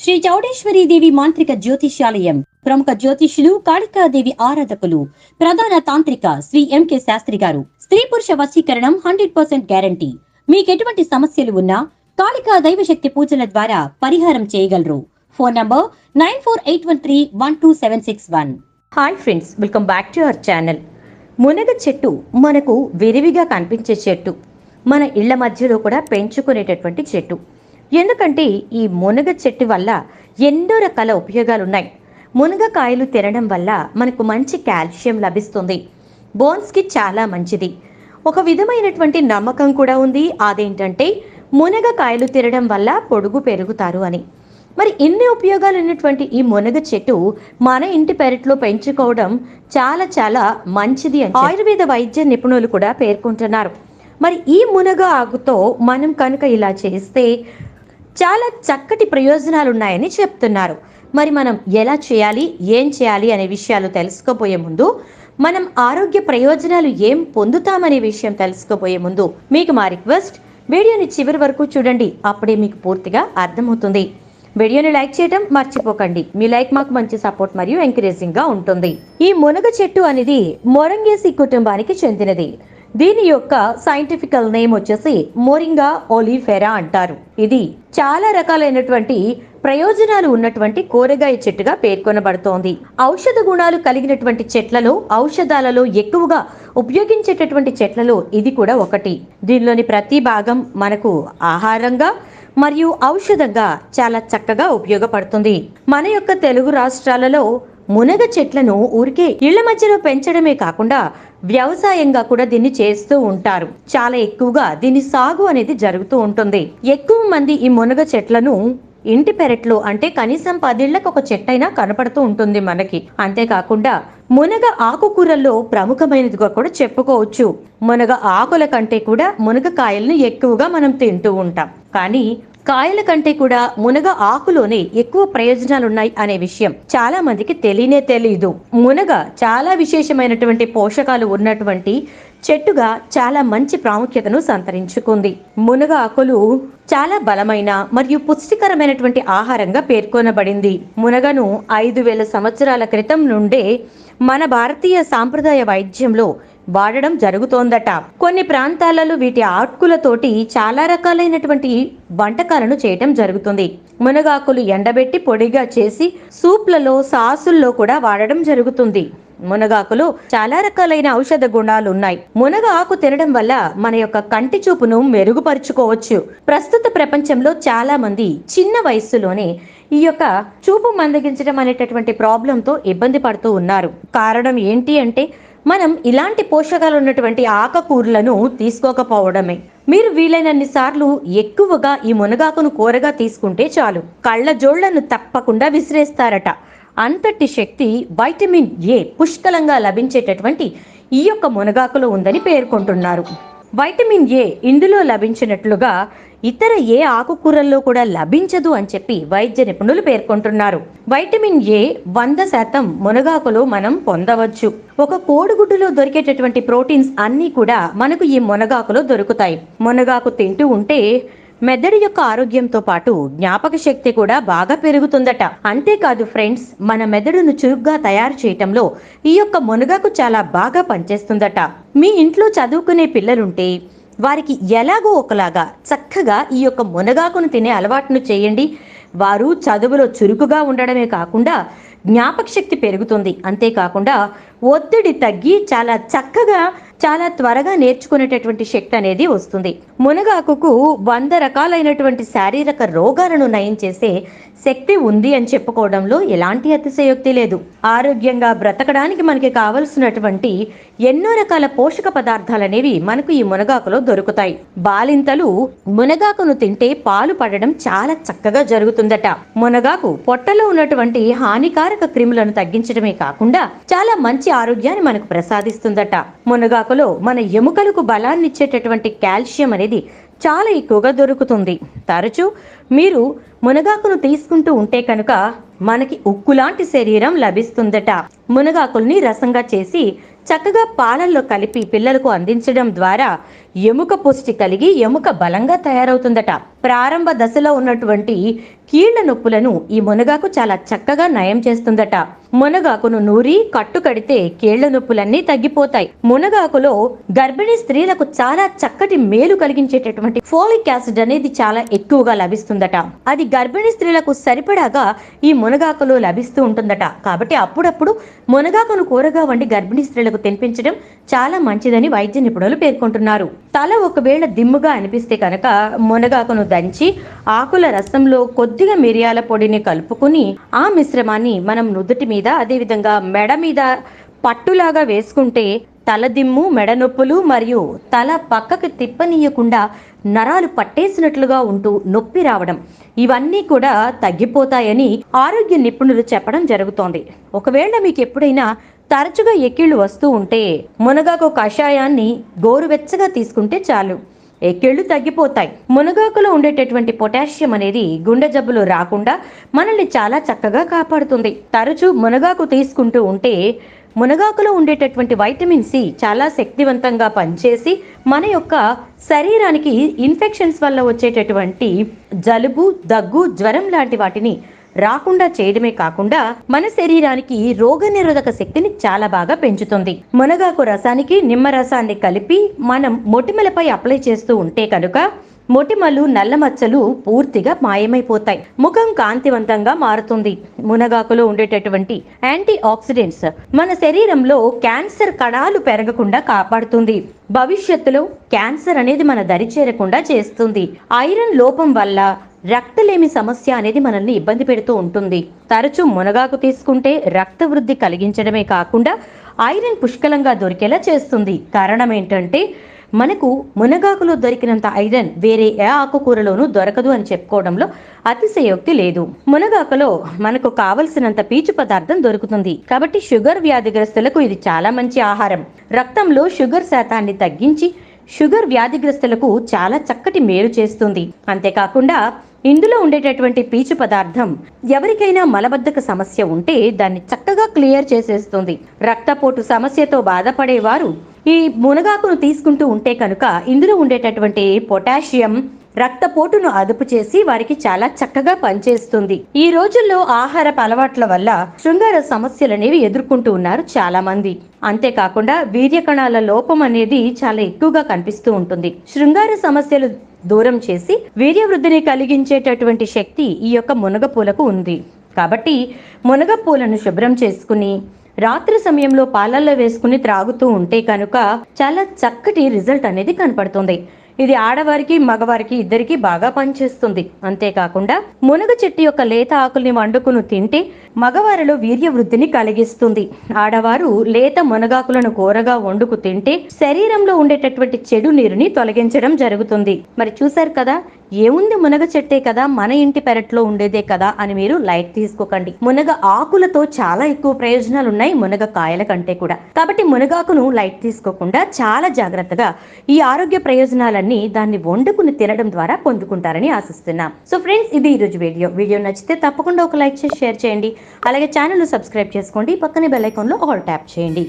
శ్రీ చౌడేశ్వరీదేవి మాంత్రిక జ్యోతిష్యాలయం ప్రముఖ జ్యోతిష్యులు కాళికాదేవి ఆరాధకులు ప్రధాన తాంత్రిక శ్రీ ఎంకే శాస్త్రి గారు. స్త్రీ పురుష వశీకరణం హండ్రెడ్ పర్సెంట్ గ్యారంటీ. మీకెటువంటి సమస్యలు ఉన్నా కాళికా దైవశక్తి పూజల ద్వారా పరిహారం చేయగలరు. Phone number nine four eight one three one two seven six one. Hi friends welcome back to our channel. మునగ చెట్టు మనకు విరివిగా కనిపించే చెట్టు. మన ఇళ్ళ మధ్యలో కూడా పెంచుకునేటటువంటి చెట్టు. ఎందుకంటే ఈ మునగ చెట్టు వల్ల ఎన్నో రకాల ఉపయోగాలు ఉన్నాయి మునగకాయలు తినడం వల్ల మనకు మంచి కాల్షియం లభిస్తుంది. బోన్స్కి చాలా మంచిది. ఒక విధమైనటువంటి నమ్మకం కూడా ఉంది. అదేంటంటే మునగకాయలు తినడం వల్ల పొడుగు పెరుగుతారు అని. మరి ఇన్ని ఉపయోగాలు ఉన్నటువంటి ఈ మునగ చెట్టు మన ఇంటి పెరట్లో పెంచుకోవడం చాలా చాలా మంచిది అని ఆయుర్వేద వైద్య నిపుణులు కూడా పేర్కొంటున్నారు. మరి ఈ మునగ ఆకుతో మనం కనుక ఇలా చేస్తే చాలా చక్కటి ప్రయోజనాలు ఉన్నాయని చెప్తున్నారు. మరి మనం ఎలా చేయాలి ఏం చేయాలి అనే విషయాలు తెలుసుకోబోయే ముందు మనం ఆరోగ్య ప్రయోజనాలు ఏం పొందుతామనే విషయం తెలుసుకోబోయే ముందు మీకు మా రిక్వెస్ట్ వీడియోని చివరి వరకు చూడండి అప్పుడే మీకు పూర్తిగా అర్థమవుతుంది. వీడియోని లైక్ చేయడం మర్చిపోకండి. మీ లైక్ మాకు మంచి సపోర్ట్ మరియు ఎంకరేజింగ్గా ఉంటుంది. ఈ మునగ చెట్టు అనేది మొరంగేసి కుటుంబానికి చెందినది. దీని యొక్క సైంటిఫికల్ నేమ్ వచ్చేసి మోరింగా ఒలిఫెరా అంటారు. ఇది చాలా రకాలైనటువంటి ప్రయోజనాలు ఉన్నటువంటి కూరగాయ చెట్టుగా పేర్కొనబడుతోంది. ఔషధ గుణాలు కలిగినటువంటి చెట్లలో ఔషధాలలో ఎక్కువగా ఉపయోగించేటటువంటి చెట్లలో ఇది కూడా ఒకటి. దీనిలోని ప్రతి భాగం మనకు ఆహారంగా మరియు ఔషధంగా చాలా చక్కగా ఉపయోగపడుతుంది. మన యొక్క తెలుగు రాష్ట్రాలలో మునగ చెట్లను ఊరికే ఇళ్ళ మధ్యలో పెంచడమే కాకుండా వ్యవసాయంగా కూడా దీన్ని చేస్తూ ఉంటారు. చాలా ఎక్కువగా దీని సాగు అనేది జరుగుతూ ఉంటుంది. ఎక్కువ మంది ఈ మునగ చెట్లను ఇంటి పెరట్లో అంటే కనీసం పదేళ్ళకు ఒక చెట్టైనా కనపడుతూ ఉంటుంది మనకి. అంతేకాకుండా మునగ ఆకుకూరల్లో ప్రముఖమైనదిగా కూడా చెప్పుకోవచ్చు. మునగ ఆకుల కంటే కూడా మునగ కాయలను ఎక్కువగా మనం తింటూ ఉంటాం. కానీ కాయల కంటే కూడా మునగ ఆకులోనే ఎక్కువ ప్రయోజనాలు ఉన్నాయి అనే విషయం చాలా మందికి తెలియనే తెలియదు మునగ చాలా విశేషమైనటువంటి పోషకాలు ఉన్నటువంటి చెట్టుగా చాలా మంచి ప్రాముఖ్యతను సంతరించుకుంది. మునగ ఆకులు చాలా బలమైన మరియు పుష్టికరమైనటువంటి ఆహారంగా పేర్కొనబడింది. మునగను ఐదు వేల సంవత్సరాల క్రితం నుండే మన భారతీయ సాంప్రదాయ వైద్యంలో వాడడం జరుగుతోందట. కొన్ని ప్రాంతాలలో వీటి ఆకులతోటి చాలా రకాలైనటువంటి వంటకాలను చేయటం జరుగుతుంది. మునగాకులు ఎండబెట్టి పొడిగా చేసి సూప్లలో సాసుల్లో కూడా వాడడం జరుగుతుంది. మునగాకులు చాలా రకాలైన ఔషధ గుణాలు ఉన్నాయి. మునగ ఆకు తినడం వల్ల మన యొక్క కంటి చూపును మెరుగుపరుచుకోవచ్చు. ప్రస్తుత ప్రపంచంలో చాలా మంది చిన్న వయస్సులోనే ఈ యొక్క చూపు మందగించడం అనేటటువంటి ప్రాబ్లంతో ఇబ్బంది పడుతూ ఉన్నారు. కారణం ఏంటి అంటే మనం ఇలాంటి పోషకాలు ఉన్నటువంటి ఆకుకూరలను తీసుకోకపోవడమే. మీరు వీలైనన్ని సార్లు ఎక్కువగా ఈ మునగాకును కూరగా తీసుకుంటే చాలు. కళ్ళ జోళ్ళను తప్పకుండా విసిరేస్తారట. అంతటి శక్తి వైటమిన్ ఏ పుష్కలంగా లభించేటటువంటి ఈ యొక్క మునగాకులో ఉందని పేర్కొంటున్నారు. వైటమిన్ ఏ ఇందులో లభించినట్లుగా ఇతర ఏ ఆకుకూరల్లో కూడా లభించదు అని చెప్పి వైద్య నిపుణులు పేర్కొంటున్నారు. వైటమిన్ ఏ వంద శాతం మునగాకులో మనం పొందవచ్చు. ఒక కోడిగుడ్డులో దొరికేటటువంటి ప్రోటీన్స్ అన్నీ కూడా మనకు ఈ మునగాకులో దొరుకుతాయి. మునగాకు తింటూ ఉంటే మెదడు యొక్క ఆరోగ్యంతో పాటు జ్ఞాపక శక్తి కూడా బాగా పెరుగుతుందట. అంతేకాదు ఫ్రెండ్స్ మన మెదడును చురుగ్గా తయారు చేయటంలో ఈ యొక్క మునగాకు చాలా బాగా పనిచేస్తుందట. మీ ఇంట్లో చదువుకునే పిల్లలుంటే వారికి ఎలాగో ఒకలాగా చక్కగా ఈ యొక్క మునగాకును తినే అలవాటును చేయండి. వారు చదువులో చురుకుగా ఉండడమే కాకుండా జ్ఞాపక శక్తి పెరుగుతుంది. అంతేకాకుండా ఒత్తిడి తగ్గి చాలా చక్కగా చాలా త్వరగా నేర్చుకునేటటువంటి శక్తి అనేది వస్తుంది. మునగాకుకు వంద రకాలైనటువంటి శారీరక రోగాలను నయం చేసే శక్తి ఉంది అని చెప్పుకోవడంలో ఎలాంటి అతిశయోక్తి లేదు. ఆరోగ్యంగా బ్రతకడానికి మనకి కావలసినటువంటి ఎన్నో రకాల పోషక పదార్థాలు అనేవి మనకు ఈ మునగాకులో దొరుకుతాయి. బాలింతలు మునగాకును తింటే పాలు పడడం చాలా చక్కగా జరుగుతుందట. మునగాకు పొట్టలో ఉన్నటువంటి హానికారక క్రిములను తగ్గించడమే కాకుండా చాలా మంచి ఆరోగ్యాన్ని మనకు ప్రసాదిస్తుందట. మునగాకు ఆకులో మన ఎముకలకు బలాన్ని ఇచ్చేటటువంటి కాల్షియం అనేది చాలా ఎక్కువగా దొరుకుతుంది. తరచూ మీరు మునగాకును తీసుకుంటూ ఉంటే కనుక మనకి ఉక్కులాంటి శరీరం లభిస్తుందట. మునగాకుల్ని రసంగా చేసి చక్కగా పాలల్లో కలిపి పిల్లలకు అందించడం ద్వారా ఎముక పుష్టి కలిగి ఎముక బలంగా తయారవుతుందట. ప్రారంభ దశలో ఉన్నటువంటి కీళ్ళ నొప్పులను ఈ మునగాకు చాలా చక్కగా నయం చేస్తుందట. మునగాకును నూరి కట్టు కడితే కీళ్ళ నొప్పులన్నీ తగ్గిపోతాయి. మునగాకులో గర్భిణీ స్త్రీలకు చాలా చక్కటి మేలు కలిగించేటటువంటి ఫోలిక్ యాసిడ్ అనేది చాలా ఎక్కువగా లభిస్తుందట. అది గర్భిణీ స్త్రీలకు సరిపడాగా ఈ మునగాకులో లభిస్తూ ఉంటుందట. కాబట్టి అప్పుడప్పుడు మునగాకును కూరగా వండి గర్భిణీ స్త్రీలకు తినిపించడం చాలా మంచిదని వైద్య నిపుణులు పేర్కొంటున్నారు. తల ఒకవేళ దిమ్ముగా అనిపిస్తే కనుక మునగాకును దంచి ఆకుల రసంలో కొద్దిగా మిరియాల పొడిని కలుపుకుని ఆ మిశ్రమాన్ని మనం నుదుటి మీద అదేవిధంగా మెడ మీద పట్టులాగా వేసుకుంటే తలదిమ్ము మెడ నొప్పులు మరియు తల పక్కకు తిప్పనీయకుండా నరాలు పట్టేసినట్లుగా ఉంటూ నొప్పి రావడం. ఇవన్నీ కూడా తగ్గిపోతాయని ఆరోగ్య నిపుణులు చెప్పడం జరుగుతోంది. ఒకవేళ మీకు ఎప్పుడైనా తరచుగా ఎక్కిళ్ళు వస్తూ ఉంటే మునగాకు కషాయాన్ని గోరువెచ్చగా తీసుకుంటే చాలు. ఎక్కిళ్ళు తగ్గిపోతాయి. మునగాకులో ఉండేటటువంటి పొటాషియం అనేది గుండె జబ్బులు రాకుండా మనల్ని చాలా చక్కగా కాపాడుతుంది. తరచూ మునగాకు తీసుకుంటూ ఉంటే మునగాకులో ఉండేటటువంటి వైటమిన్ సి చాలా శక్తివంతంగా పనిచేసి మన యొక్క శరీరానికి ఇన్ఫెక్షన్స్ వల్ల వచ్చేటటువంటి జలుబు దగ్గు జ్వరం లాంటి వాటిని రాకుండా చేయడమే కాకుండా మన శరీరానికి రోగనిరోధక శక్తిని చాలా బాగా పెంచుతుంది. మునగాకు రసానికి నిమ్మ రసాన్ని కలిపి మనం మొటిమలపై అప్లై చేస్తూ ఉంటే కనుక మొటిమలు నల్ల మచ్చలు పూర్తిగా మాయమైపోతాయి. ముఖం కాంతివంతంగా మారుతుంది. మునగాకులో ఉండేటటువంటి యాంటీ ఆక్సిడెంట్స్ మన శరీరంలో క్యాన్సర్ కణాలు పెరగకుండా కాపాడుతుంది. భవిష్యత్తులో క్యాన్సర్ అనేది మన దరి చేరకుండా చేస్తుంది. ఐరన్ లోపం వల్ల రక్తలేమి సమస్య అనేది మనల్ని ఇబ్బంది పెడుతూ ఉంటుంది. తరచూ మునగాకు తీసుకుంటే రక్త వృద్ధి కలిగించడమే కాకుండా ఐరన్ పుష్కలంగా దొరికేలా చేస్తుంది. కారణం ఏంటంటే మనకు మునగాకులో దొరికినంత ఐరన్ వేరే ఏ ఆకుకూరలోనూ దొరకదు అని చెప్పుకోవడంలో అతిశయోక్తి లేదు. మునగాకులో మనకు కావలసినంత పీచు పదార్థం దొరుకుతుంది. కాబట్టి షుగర్ వ్యాధిగ్రస్తులకు ఇది చాలా మంచి ఆహారం. రక్తంలో షుగర్ శాతాన్ని తగ్గించి షుగర్ వ్యాధిగ్రస్తులకు చాలా చక్కటి మేలు చేస్తుంది. అంతేకాకుండా ఇందులో ఉండేటటువంటి పీచు పదార్థం ఎవరికైనా మలబద్ధక సమస్య ఉంటే దాన్ని చక్కగా క్లియర్ చేసేస్తుంది. రక్తపోటు సమస్యతో బాధపడేవారు ఈ మునగాకును తీసుకుంటూ ఉంటే కనుక ఇందులో ఉండేటటువంటి పొటాషియం రక్తపోటును అదుపు చేసి వారికి చాలా చక్కగా పనిచేస్తుంది. ఈ రోజుల్లో ఆహారపు అలవాట్ల వల్ల శృంగార సమస్యలు అనేవి ఎదుర్కొంటూ ఉన్నారు చాలా మంది అంతేకాకుండా వీర్య కణాల లోపం అనేది చాలా ఎక్కువగా కనిపిస్తూ ఉంటుంది. శృంగార సమస్యలు దూరం చేసి వీర్యవృద్ధిని కలిగించేటటువంటి శక్తి ఈ యొక్క మునగ పూలకు ఉంది. కాబట్టి మునగ పూలను శుభ్రం చేసుకుని రాత్రి సమయంలో పాలల్లో వేసుకుని త్రాగుతూ ఉంటే కనుక చాలా చక్కటి రిజల్ట్ అనేది కనపడుతుంది. ఇది ఆడవారికి మగవారికి ఇద్దరికి బాగా పనిచేస్తుంది. అంతేకాకుండా మునగ చెట్టు యొక్క లేత ఆకుల్ని వండుకును తింటే మగవారిలో వీర్య వృద్ధిని కలిగిస్తుంది. ఆడవారు లేత మునగాకులను కూరగా వండుకు తింటే శరీరంలో ఉండేటటువంటి చెడు నీరుని తొలగించడం జరుగుతుంది. మరి చూశారు కదా ఏముంది మునగ చెట్టే కదా? మన ఇంటి పెరట్లో ఉండేదే కదా? అని మీరు లైట్ తీసుకోకండి. మునగ ఆకులతో చాలా ఎక్కువ ప్రయోజనాలు ఉన్నాయి మునగ కాయల కంటే కూడా. కాబట్టి మునగాకును లైట్ తీసుకోకుండా చాలా జాగ్రత్తగా ఈ ఆరోగ్య ప్రయోజనాలన్నీ దాన్ని వండుకుని తినడం ద్వారా పొందుకుంటారని ఆశిస్తున్నాం. సో ఫ్రెండ్స్ ఇది ఈరోజు వీడియో. వీడియో నచ్చితే తప్పకుండా ఒక లైక్ చేసి షేర్ చేయండి. అలాగే ఛానల్ సబ్స్క్రైబ్ చేసుకోండి. పక్కనే బెల్ ఐకాన్లో ఆల్ ట్యాప్ చేయండి.